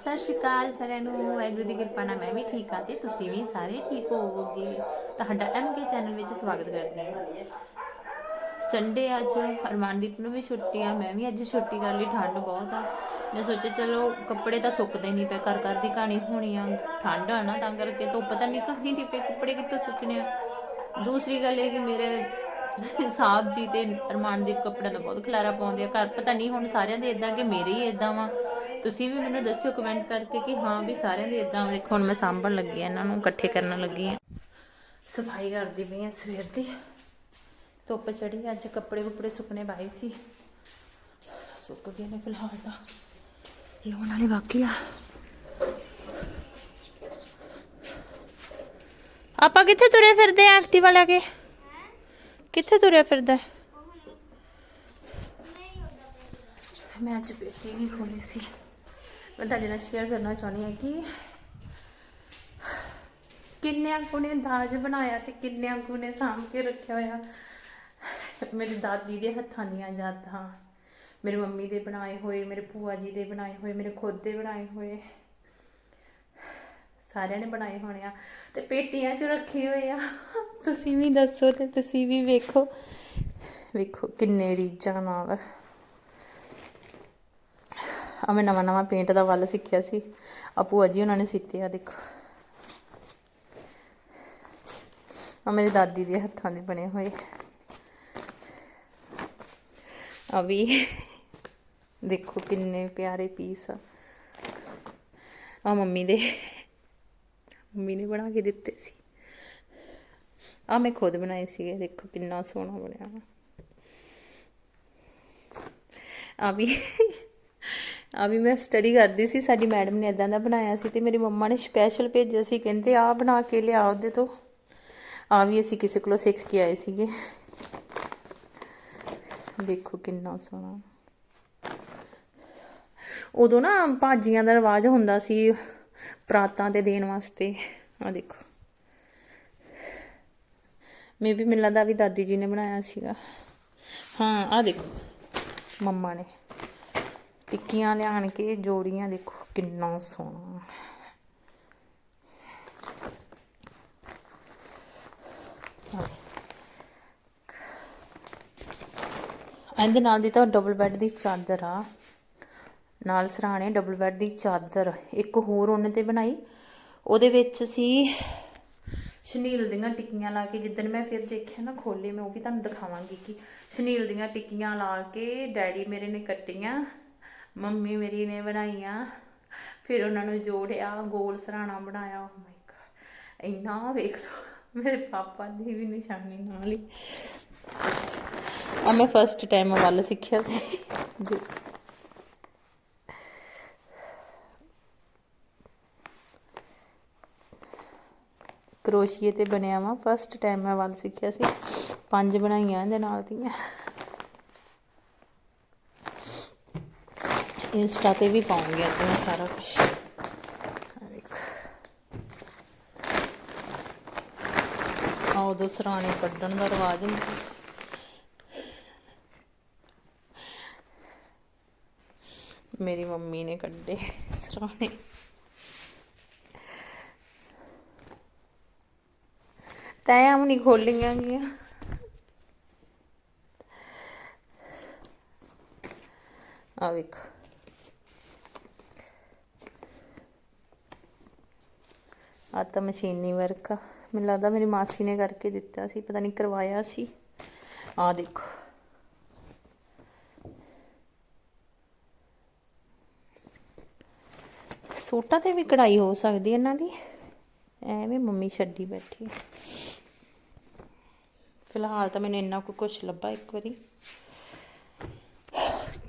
ਸਤਿ ਸ਼੍ਰੀ ਅਕਾਲ ਸਾਰਿਆਂ ਨੂੰ, ਵਾਹਿਗੁਰੂ ਦੀ ਕਿਰਪਾ ਨਾਲ ਮੈਂ ਵੀ ਠੀਕ ਹਾਂ ਤੇ ਤੁਸੀਂ ਵੀ ਸਾਰੇ ਠੀਕ ਹੋਵੋਗੇ। ਤੁਹਾਡਾ ਐਮਕੇ ਚੈਨਲ ਵਿੱਚ ਸਵਾਗਤ ਕਰਦੀ ਹਾਂ। ਸੰਡੇ ਅੱਜ ਹਰਮਨਦੀਪ ਨੂੰ ਵੀ ਛੁੱਟੀ ਆ, ਮੈਂ ਵੀ ਅੱਜ ਛੁੱਟੀ ਕਰ ਲਈ, ਠੰਡ ਬਹੁਤ ਆ। ਮੈਂ ਸੋਚਿਆ ਚਲੋ ਕੱਪੜੇ ਤਾਂ ਸੁੱਕਦੇ ਨਹੀਂ ਪਏ ਕਰ ਕਰ ਦੀ ਕਹਾਣੀ ਹੋਣੀ ਆ, ਠੰਡ ਆ ਨਾ ਤਾਂ ਕਰਕੇ ਧੁੱਪ ਤਾਂ ਨਿਕਲਦੀ ਨਹੀਂ ਪਈ, ਕੱਪੜੇ ਕਿੱਥੋਂ ਸੁੱਕਣੇ ਆ? ਦੂਸਰੀ ਗੱਲ ਇਹ ਕਿ ਮੇਰੇ ਸਾਹਿਬ ਜੀ ਤੇ ਅਰਮਾਨਦੀਪ ਕੱਪੜਿਆਂ ਦਾ ਬਹੁਤ ਖਲਾਰਾ ਪਾਉਂਦੇ ਆ, ਘਰ ਪਤਾ ਨਹੀਂ ਹੁਣ ਸਾਰਿਆਂ ਦੇ ਇਦਾਂ ਕਿ ਮੇਰੇ ਹੀ ਇਦਾਂ ਵਾ। ਤੁਸੀਂ ਵੀ ਮੈਨੂੰ ਦੱਸਿਓ ਕਮੈਂਟ ਕਰਕੇ ਕਿ ਹਾਂ ਵੀ ਸਾਰਿਆਂ ਦੇ ਇਦਾਂ ਦੇਖੋ ਹੁਣ ਮੈਂ ਸਾਂਭਣ ਲੱਗੀ ਆ ਇਹਨਾਂ ਨੂੰ ਇਕੱਠੇ ਕਰਨ ਲੱਗੀ ਆ ਸਫ਼ਾਈ ਕਰਦੀ ਪਈ ਆ ਸਵੇਰ ਦੀ ਧੁੱਪ ਚੜੀ ਅੱਜ ਕੱਪੜੇ ਕੁਪੜੇ ਸੁੱਕਣੇ ਪਾਏ ਸੀ ਸੁੱਕ ਗਏ ਨੇ ਫਿਲਹਾਲ ਤਾਂ ਲਾਉਣ ਵਾਲੇ ਬਾਕੀ ਆ ਆਪਾਂ ਕਿੱਥੇ ਤੁਰੇ ਫਿਰਦੇ ਆ ਐਕਟਿਵਾ ਲੈ ਕੇ ਕਿੱਥੇ ਤੁਰਿਆ ਫਿਰਦਾ ਹੈ? ਮੈਂ ਅੱਜ ਪੇਟੀ ਵੀ ਖੋਲੀ ਸੀ ਮੈਂ ਤੁਹਾਡੇ ਨਾਲ ਸ਼ੇਅਰ ਕਰਨਾ ਚਾਹੁੰਦੀ ਹਾਂ ਕਿ ਕਿੰਨਿਆਂ ਕੁ ਨੇ ਦਾਜ ਬਣਾਇਆ ਤੇ ਕਿੰਨਿਆਂ ਕੁ ਨੇ ਸਾਂਭ ਕੇ ਰੱਖਿਆ ਹੋਇਆ। ਮੇਰੀ ਦਾਦੀ ਦੇ ਹੱਥਾਂ ਦੀਆਂ ਯਾਦਾਂ, ਮੇਰੀ ਮੰਮੀ ਦੇ ਬਣਾਏ ਹੋਏ, ਮੇਰੇ ਭੂਆ ਜੀ ਦੇ ਬਣਾਏ ਹੋਏ, ਮੇਰੇ ਖੁਦ ਦੇ ਬਣਾਏ ਹੋਏ। ਸਾਰਿਆਂ ਨੇ ਬਣਾਏ ਹੋਣੇ ਆ ਤੇ ਪੇਟੀਆਂ 'ਚ ਰੱਖੇ ਹੋਏ ਆ। ਤੁਸੀਂ ਵੀ ਦੱਸੋ ਤੇ ਤੁਸੀਂ ਵੀ ਵੇਖੋ। ਵੇਖੋ ਕਿੰਨੇ ਰੀਝਾਂ ਨਾਲ। ਆ ਮੈਂ ਨਵਾਂ ਨਵਾਂ ਪੇਂਟ ਦਾ ਵੱਲ ਸਿੱਖਿਆ ਸੀ। ਆ ਭੂਆ ਜੀ ਉਹਨਾਂ ਨੇ ਸਿੱਤੇ ਆ, ਦੇਖੋ। ਆ ਮੇਰੀ ਦਾਦੀ ਦੇ ਹੱਥਾਂ ਦੇ ਬਣੇ ਹੋਏ। ਆ ਵੀ। ਦੇਖੋ ਕਿੰਨੇ ਪਿਆਰੇ ਪੀਸ ਆ। ਆ ਮੰਮੀ ਦੇ। ਮੰਮੀ ਨੇ ਬਣਾ ਕੇ ਦਿੱਤੇ ਸੀ। ਆ ਮੈਂ ਖੁਦ ਬਣਾਏ ਸੀਗੇ, ਦੇਖੋ ਕਿੰਨਾ ਸੋਹਣਾ ਬਣਿਆ ਆ ਵੀ। ਆ ਵੀ ਮੈਂ ਸਟੱਡੀ ਕਰਦੀ ਸੀ, ਸਾਡੀ ਮੈਡਮ ਨੇ ਇਦਾਂ ਦਾ ਬਣਾਇਆ ਸੀ ਤੇ ਮੇਰੀ ਮੰਮਾ ਨੇ ਸਪੈਸ਼ਲ ਭੇਜਿਆ ਸੀ, ਕਹਿੰਦੇ ਆ ਬਣਾ ਕੇ ਲਿਆ ਉਹਦੇ ਤੋਂ। ਆ ਵੀ ਅਸੀਂ ਕਿਸੇ ਕੋਲੋਂ ਸਿੱਖ ਕੇ ਆਏ ਸੀਗੇ। ਦੇਖੋ ਕਿੰਨਾ ਸੋਹਣਾ। ਉਦੋਂ ਨਾ ਭਾਜੀਆਂ ਦਾ ਰਿਵਾਜ ਹੁੰਦਾ ਸੀ, ਪ੍ਰਾਤਾਂ ਤੇ ਦੇਣ ਵਾਸਤੇ। ਆ ਦੇਖੋ। ਮੇ ਵੀ, ਮੈਨੂੰ ਲੱਗਦਾ ਵੀ ਦਾਦੀ ਜੀ ਨੇ ਬਣਾਇਆ ਸੀਗਾ। ਹਾਂ, ਆ ਦੇਖੋ। ਮੰਮਾ ਨੇ। ਟਿੱਕੀਆਂ ਲਿਆਣ ਕੇ, ਜੋੜੀਆਂ ਦੇਖੋ ਕਿੰਨਾ ਸੋਹਣਾ। ਇਹਦੇ ਨਾਲ ਦੀ ਤਾਂ ਡਬਲ ਬੈੱਡ ਦੀ ਚਾਦਰ ਆ। ਨਾਲ ਸਰਾਣੇ ਡਬਲ ਬੈੱਡ ਦੀ ਚਾਦਰ। ਇੱਕ ਹੋਰ ਉਹਨੇ ਤੇ ਬਣਾਈ। ਉਹਦੇ ਵਿੱਚ ਸੀ ਸ਼ਨੀਲ ਦੀਆਂ ਟਿੱਕੀਆਂ ਲਾ ਕੇ, ਜਿੱਦਣ ਮੈਂ ਫਿਰ ਦੇਖਿਆ ਨਾ ਖੋਲੇ ਮੈਂ ਉਹ ਵੀ ਤੁਹਾਨੂੰ ਦਿਖਾਵਾਂਗੀ ਕਿ ਸ਼ਨੀਲ ਦੀਆਂ ਟਿੱਕੀਆਂ ਲਾ ਕੇ ਡੈਡੀ ਮੇਰੇ ਨੇ ਕੱਟੀਆਂ। ਮੰਮੀ ਮੇਰੀ ਨੇ ਬਣਾਈਆਂ, ਫਿਰ ਉਹਨਾਂ ਨੂੰ ਜੋੜਿਆ, ਗੋਲ ਸਰਾਣਾ ਬਣਾਇਆ। ਓ ਮਾਈ ਗॉड ਇੰਨਾ ਵੇਖ ਲਓ, ਮੇਰੇ ਪਾਪਾ ਦੀ ਵੀ ਨਿਸ਼ਾਨੀ ਨਾਲ ਹੀ। ਆ ਮੈਂ ਫਸਟ ਟਾਈਮ ਵੱਲ ਸਿੱਖਿਆ ਸੀ। ਕਰੋਸ਼ੀਏ ਤੇ ਬਣਿਆ ਵਾ ਫਸਟ ਟਾਈਮ ਮੈਂ ਵੱਲ ਸਿੱਖਿਆ ਸੀ। ਪੰਜ ਬਣਾਈਆਂ ਇਹਦੇ ਨਾਲ ਦੀਆਂ ਇੰਸਟਾ ਤੇ ਵੀ ਪਾਉਂਗੀ ਅੱਜ ਸਾਰਾ ਕੁਝ ਆ ਉਦੋਂ ਸਰਾਣੇ ਕੱਢਣ ਦਾ ਰਿਵਾਜ ਹੁੰਦਾ ਮੇਰੀ ਮੰਮੀ ਨੇ ਕੱਢੇ ਸਰਾਣੇ। ਤੈਂ ਆਮ ਨਹੀਂ ਖੋਲੀਆਂ ਗੀਆਂ ਆ ਵੇਖੋ। ਆ ਤਾਂ ਮਸ਼ੀਨੀ ਵਰਕ ਆ। ਮੈਨੂੰ ਲੱਗਦਾ ਮੇਰੀ ਮਾਸੀ ਨੇ ਕਰਕੇ ਦਿੱਤਾ ਸੀ, ਪਤਾ ਨਹੀਂ ਕਰਵਾਇਆ ਸੀ। ਆ ਦੇਖੋ। ਸੂਟਾਂ ਤੇ ਵੀ ਕਢਾਈ ਹੋ ਸਕਦੀ ਇਹਨਾਂ ਦੀ। ਐਵੇਂ ਮੰਮੀ ਛੱਡੀ ਬੈਠੀ ਫਿਲਹਾਲ ਤਾਂ ਮੈਨੂੰ ਇੰਨਾ ਕੁ ਕੁਛ ਲੱਭਾ ਇੱਕ ਵਾਰੀ।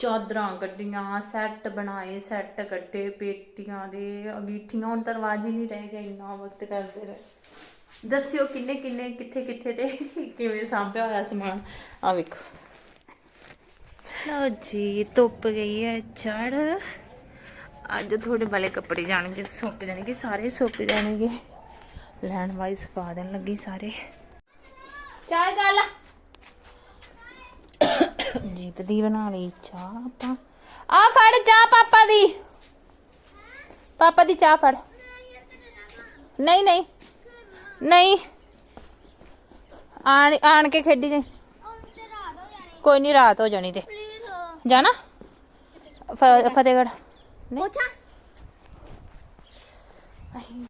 ਚਾਦਰਾਂ ਕੱਢੀਆਂ ਸੈੱਟ ਬਣਾਏ ਸੈੱਟ ਕੱਢੇ ਪੇਟੀਆਂ ਦੇ ਅਗੀਠੀਆਂ। ਹੁਣ ਤਾਂ ਰਿਵਾਜ ਹੀ ਨਹੀਂ ਰਹਿ ਗਿਆ ਇੰਨਾ ਵਕਤ ਕਰਦੇ ਰਹੇ। ਦੱਸਿਓ ਕਿੰਨੇ ਕਿੰਨੇ ਕਿੱਥੇ ਕਿੱਥੇ ਤੇ ਕਿਵੇਂ ਸਾਂਭਿਆ ਹੋਇਆ ਸਮਾਨ? ਆ ਵੇਖੋ। ਲਓ ਜੀ ਧੁੱਪ ਗਈ ਹੈ ਚੜ ਅੱਜ ਥੋੜੇ ਵਾਲੇ ਕੱਪੜੇ ਜਾਣਗੇ ਸੁੱਕ ਜਾਣਗੇ ਸਾਰੇ ਸੁੱਕ ਜਾਣਗੇ। ਲੈਣ ਵਾਈਜ਼ ਪਾ ਦੇਣ ਲੱਗੀ ਸਾਰੇ। ਚੱਲ ਚੱਲ। ਜੀਤ ਦੀ ਬਣਾ ਲਈ ਚਾਹ ਆਪਾਂ। ਆ ਫੜ ਚਾਹ ਪਾਪਾ ਦੀ। ਪਾਪਾ ਦੀ ਚਾਹ ਫੜ। ਨਹੀਂ ਨਹੀਂ ਨਹੀਂ। ਆਣ ਆਣ ਕੇ ਖੇਡੀ ਜੇ ਕੋਈ ਨਹੀਂ ਰਾਤ ਹੋ ਜਾਣੀ ਤੇ। ਜਾਣਾ? ਫਤਿਹਗੜ੍ਹ। ਨਹੀਂ।